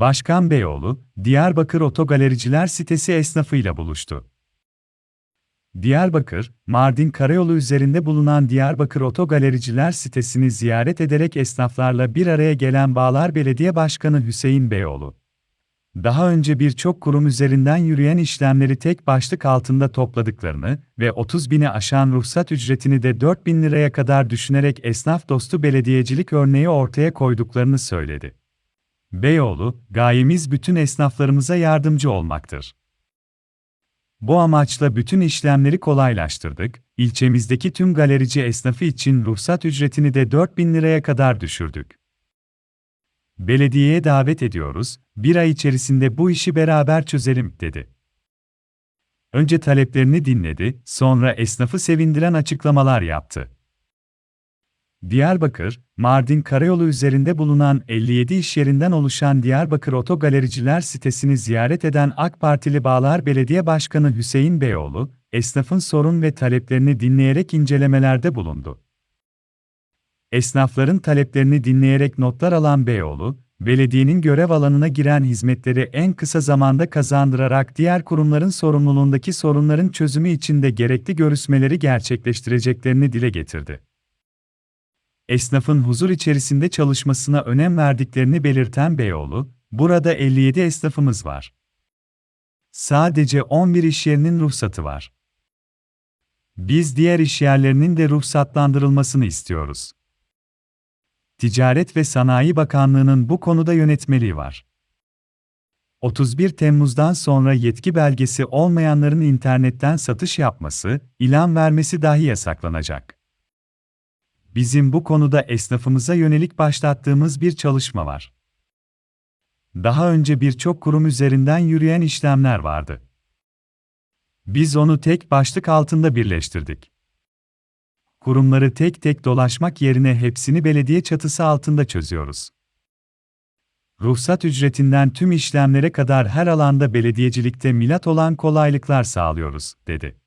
Başkan Beyoğlu, Diyarbakır Otogalericiler sitesi esnafıyla buluştu. Diyarbakır, Mardin Karayolu üzerinde bulunan Diyarbakır Otogalericiler sitesini ziyaret ederek esnaflarla bir araya gelen Bağlar Belediye Başkanı Hüseyin Beyoğlu. Daha önce birçok kurum üzerinden yürüyen işlemleri tek başlık altında topladıklarını ve 30 bini aşan ruhsat ücretini de 4 bin liraya kadar düşünerek esnaf dostu belediyecilik örneği ortaya koyduklarını söyledi. Beyoğlu, gayemiz bütün esnaflarımıza yardımcı olmaktır. Bu amaçla bütün işlemleri kolaylaştırdık, ilçemizdeki tüm galerici esnafı için ruhsat ücretini de 4 bin liraya kadar düşürdük. Belediyeye davet ediyoruz, bir ay içerisinde bu işi beraber çözelim, dedi. Önce taleplerini dinledi, sonra esnafı sevindiren açıklamalar yaptı. Diyarbakır, Mardin Karayolu üzerinde bulunan 57 iş yerinden oluşan Diyarbakır Otogalericiler sitesini ziyaret eden AK Partili Bağlar Belediye Başkanı Hüseyin Beyoğlu, esnafın sorun ve taleplerini dinleyerek incelemelerde bulundu. Esnafların taleplerini dinleyerek notlar alan Beyoğlu, belediyenin görev alanına giren hizmetleri en kısa zamanda kazandırarak diğer kurumların sorumluluğundaki sorunların çözümü için de gerekli görüşmeleri gerçekleştireceklerini dile getirdi esnafın huzur içerisinde çalışmasına önem verdiklerini belirten Beyoğlu, burada 57 esnafımız var. Sadece 11 iş yerinin ruhsatı var. Biz diğer iş yerlerinin de ruhsatlandırılmasını istiyoruz. Ticaret ve Sanayi Bakanlığı'nın bu konuda yönetmeliği var. 31 Temmuz'dan sonra yetki belgesi olmayanların internetten satış yapması, ilan vermesi dahi yasaklanacak. Bizim bu konuda esnafımıza yönelik başlattığımız bir çalışma var. Daha önce birçok kurum üzerinden yürüyen işlemler vardı. Biz onu tek başlık altında birleştirdik. Kurumları tek tek dolaşmak yerine hepsini belediye çatısı altında çözüyoruz. Ruhsat ücretinden tüm işlemlere kadar her alanda belediyecilikte milat olan kolaylıklar sağlıyoruz, dedi.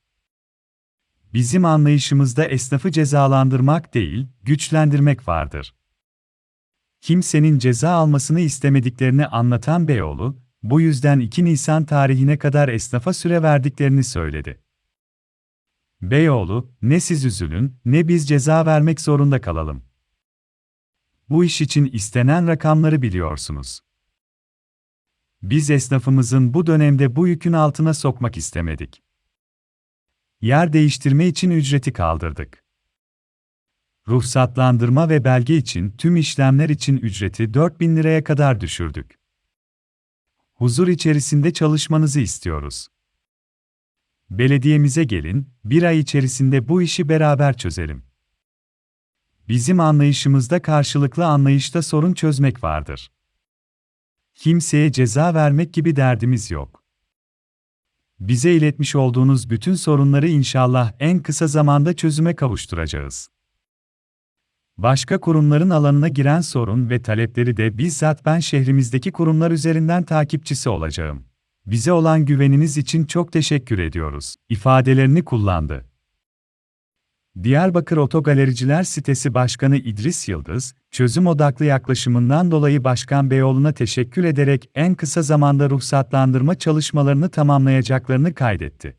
Bizim anlayışımızda esnafı cezalandırmak değil, güçlendirmek vardır. Kimsenin ceza almasını istemediklerini anlatan Beyoğlu, bu yüzden 2 Nisan tarihine kadar esnafa süre verdiklerini söyledi. Beyoğlu, ne siz üzülün, ne biz ceza vermek zorunda kalalım. Bu iş için istenen rakamları biliyorsunuz. Biz esnafımızın bu dönemde bu yükün altına sokmak istemedik. Yer değiştirme için ücreti kaldırdık. Ruhsatlandırma ve belge için tüm işlemler için ücreti 4000 liraya kadar düşürdük. Huzur içerisinde çalışmanızı istiyoruz. Belediyemize gelin, bir ay içerisinde bu işi beraber çözelim. Bizim anlayışımızda karşılıklı anlayışta sorun çözmek vardır. Kimseye ceza vermek gibi derdimiz yok bize iletmiş olduğunuz bütün sorunları inşallah en kısa zamanda çözüme kavuşturacağız. Başka kurumların alanına giren sorun ve talepleri de bizzat ben şehrimizdeki kurumlar üzerinden takipçisi olacağım. Bize olan güveniniz için çok teşekkür ediyoruz. ifadelerini kullandı. Diyarbakır Otogalericiler sitesi Başkanı İdris Yıldız, çözüm odaklı yaklaşımından dolayı Başkan Beyoğlu'na teşekkür ederek en kısa zamanda ruhsatlandırma çalışmalarını tamamlayacaklarını kaydetti.